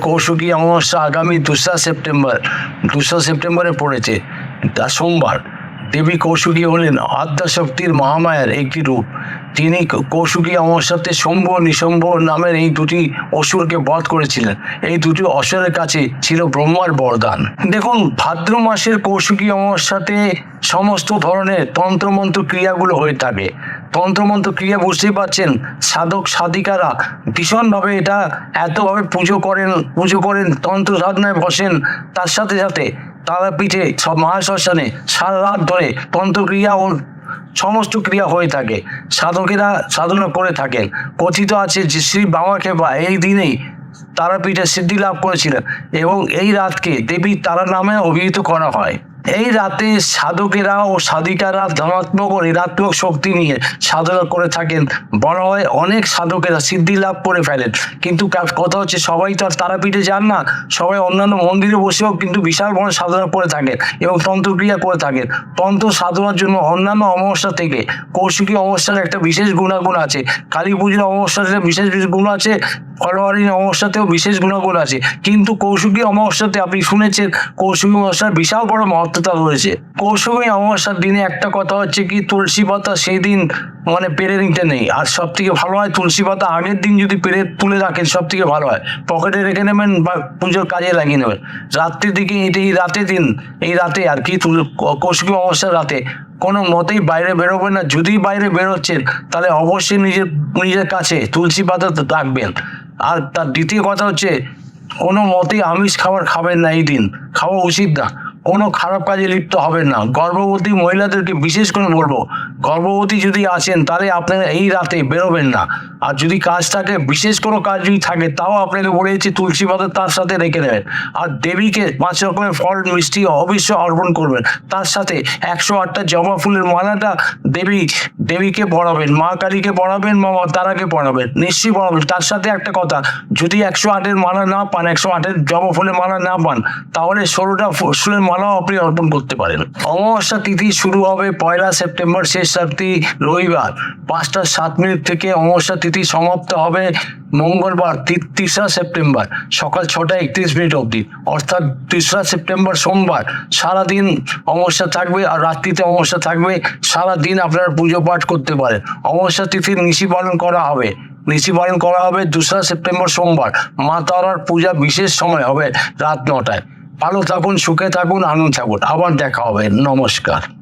কৌশুকী অমাবস্যা আগামী দোসরা সেপ্টেম্বর দোসরা সেপ্টেম্বরে পড়েছে তা সোমবার। দেবী কৌশুকী হলেন আদ্যাশক্তির মহামায়ার একটি রূপ। তিনি কৌশুকী অমাবস্যাতে শম্ভ নিশম্ভ নামের এই দুটি অসুরকে বধ করেছিলেন। এই দুটি অসুরের কাছে ছিল ব্রহ্মার বরদান। দেখুন, ভাদ্র মাসের কৌশুকী অমাবস্যাতে সমস্ত ধরনের তন্ত্রমন্ত্র ক্রিয়াগুলো হয়ে থাকে। তন্ত্রমন্ত্র ক্রিয়া বুঝতেই পারছেন, সাধক, সাধিকারা ভীষণভাবে এটা এতভাবে পুজো করেন পুজো করেন তন্ত্র সাধনায় বসেন, তার সাথে সাথে তারাপীঠে সব মহাশ্মশানে সারা রাত ধরে তন্ত্রক্রিয়া ও সমস্ত ক্রিয়া হয়ে থাকে। সাধকেরা সাধনা করে থাকেন। কথিত আছে যে শ্রী বাবা খেপা এই দিনেই তারাপীঠে সিদ্ধি লাভ করেছিলেন এবং এই রাতকে দেবী তারা নামে অভিহিত করা হয়। এই রাতে সাধকেরা ও সাধিকারা ধনাত্মক ও ঋণাত্মক শক্তি নিয়ে সাধনা করে থাকেন। বলা হয় অনেক সাধকেরা সিদ্ধি লাভ করে ফেলেন। কিন্তু কথা হচ্ছে সবাই তো আর তারাপীঠে যান না। সবাই অন্যান্য মন্দিরে বসেও কিন্তু বিশাল বড় সাধনা করে থাকেন এবং তন্ত্রক্রিয়া করে থাকেন। তন্ত্র সাধনার জন্য অন্যান্য অমাবস্যা থেকে কৌশিকী অমাবস্যার একটা বিশেষ গুণাগুণ আছে। কালী পুজোর অমাবস্যাতে বিশেষ গুণ আছে। ফলোয়ারি অমাবস্যাতেও বিশেষ গুণাগুণ আছে। কিন্তু কৌশিকী অমাবস্যাতে আপনি শুনেছেন কৌশিকী অমাবস্যার বিশাল বড় মহত্বতা রয়েছে কৌশিকী অমাবস্যার দিনে একটা কথা হচ্ছে কি, তুলসী পাতা সেই দিন মানে পেরে নিতে নেই। আর সব থেকে ভালো হয়, তুলসী পাতা আগের দিন যদি পেরে তুলে রাখেন সব থেকে ভালো হয়। পকেটে রেখে নেবেন বা পুজোর কাজে লাগিয়ে নেবেন। রাত্রির দিকে এই রাতে দিন, এই রাতে আর কি কৌশিকী অমাবস্যার রাতে। কোনো মতেই বাইরে বেরোবেন না। যদি বাইরে বেরোচ্ছেন, তাহলে অবশ্যই নিজের নিজের কাছে তুলসী পাতা রাখবেন। আর তার দ্বিতীয় কথা হচ্ছে, কোনো মতেই আমিষ খাবার খাবেন না এই দিন। খাওয়া উচিত না। কোনো খারাপ কাজে লিপ্ত হবেন না। গর্ভবতী মহিলাদেরকে বিশেষ করে বলব, গর্ভবতী যদি আছেন, তাহলে আপনারা এই রাতে বেরোবেন না। আর যদি কাজ থাকে, বিশেষ কোনো কাজ যদি থাকে, তাও আপনাকে বলে দিচ্ছি, তুলসী পাতা তার সাথে রেখে দেবেন। আর দেবীকে পাঁচ রকমের ফল, মিষ্টি অবশ্যই অর্পণ করবেন। তার সাথে একশো আটটা জবা ফুলের মালাটা দেবী, দেবীকে পড়াবেন, মা কালীকে পড়াবেন মা তারাকে পড়াবেন, নিশ্চয়ই পড়াবেন। তার সাথে একটা কথা, যদি একশো আটের মালা না পান, একশো আটের জবা ফুলের মালা না পান, তাহলে ষোলোটা ফুলের মালাও আপনি অর্পণ করতে পারেন। অমাবস্যা তিথি শুরু হবে পয়লা সেপ্টেম্বর, শেষ রাত্রি রবিবার। পাঁচটা সাত মিনিট থেকে অমাবস্যা তিথি সমাপ্ত হবে মঙ্গলবার তেসরা সেপ্টেম্বর। সকাল ছটা একত্রিশ মিনিট অবধি। অর্থাৎ তেসরা সেপ্টেম্বর সোমবার। সারাদিন অমাবস্যা থাকবে আর রাত্রিতে অমাবস্যা থাকবে। সারাদিন আপনারা পুজো পাঠ করতে পারেন। অমাবস্যা তিথির নিশি পালন করা হবে। নিশি পালন করা হবে দোসরা সেপ্টেম্বর সোমবার। মা তারার পূজা বিশেষ সময় হবে রাত নটায়। ভালো থাকুন সুখে থাকুন আনন্দ থাকুন। আবার দেখা হবে। নমস্কার।